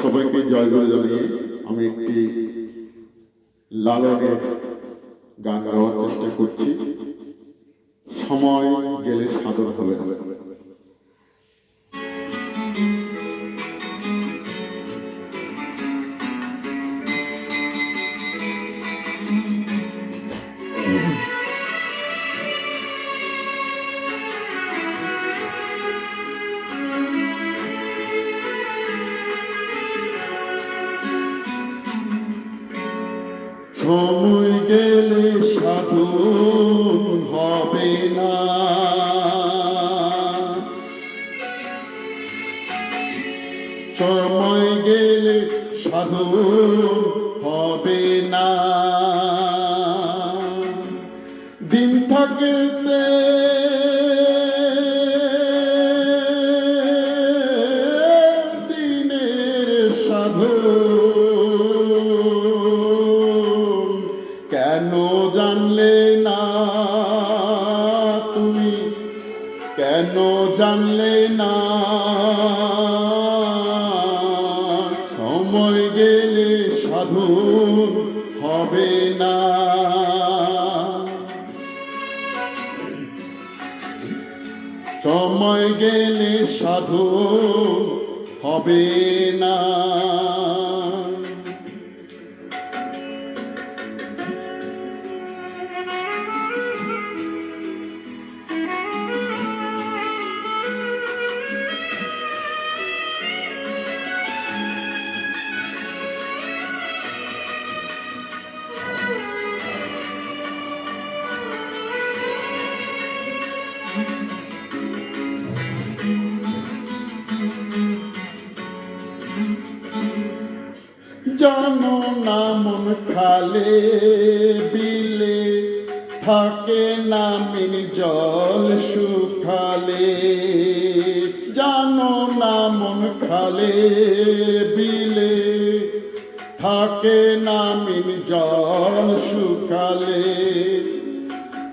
সবাইকে জয় করে জানিয়ে আমি একটি লালনের গান গাওয়ার চেষ্টা করছি। সময় গেলে সাধন হবে। সময় গেলে সাধন হবে না। সময় গেলে সাধন হবে না। দিন থাকতে দিনের সাধন কেন জানলে না? সময় গেলে সাধন হবে না। সময় গেলে সাধন হবে না। জানো না মন খালে, বিলে থাকে না মিন জল শুখালে জানো না মন খালে, বিলে থাকে না মিন জল শুকালে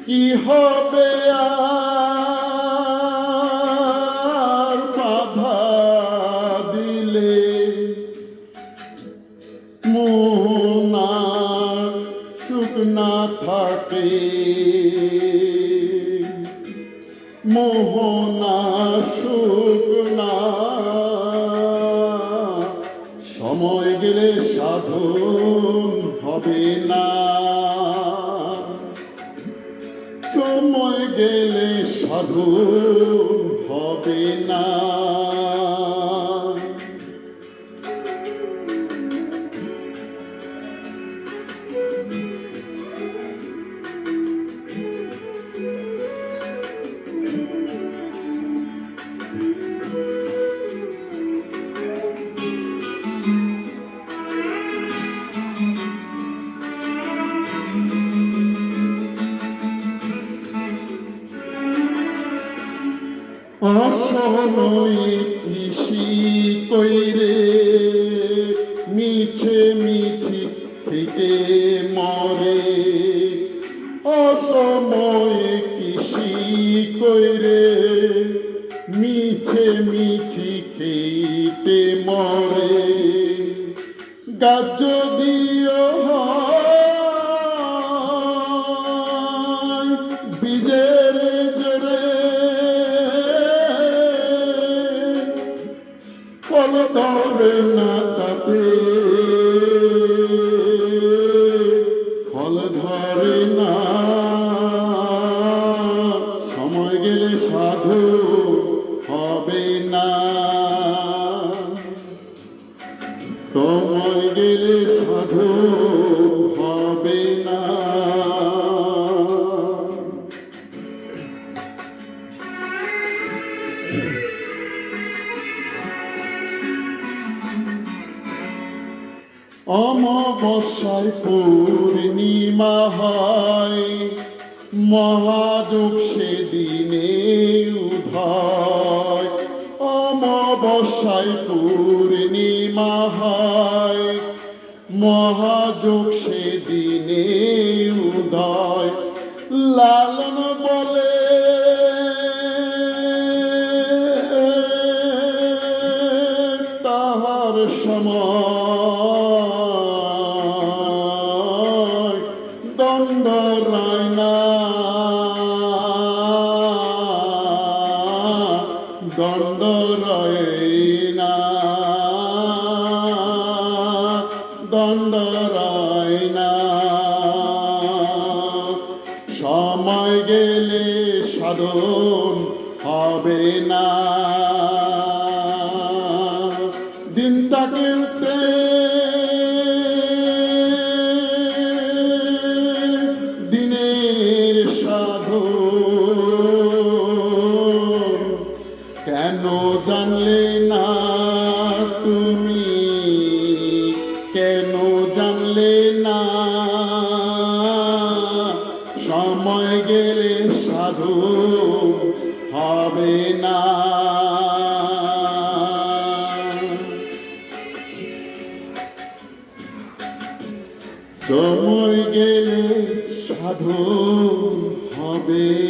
কি হবে আর মোহনা সুখ না থাকে। মোহনা সময় গেলে হবে না। সময় গেলে সাধন হবে না। অসময়ে কৃষি কইরে, মিছে মিছি থেকে মরে। অসময়ে কৃষি কইরে, মিছে মিছি খেতে মরে। গাছ দিও হয় ফল ধরে না অমাবস্যায় পূর্ণিমা হয় মহাযোগ সেদিনে উদয়। অমাবস্যায় পূর্ণিমা হয় মহাযোগ সেদিনে উদয়। লালন বলে দণ্ড রায় দণ্ড রয় না দণ্ড রয় না সময় গেলে সাধন হবে না। দিন তাকিতে কেন জানলে না তুমি? কেন জানলে না? সময় গেলে সাধু হবে না। সময় গেলে সাধু হবে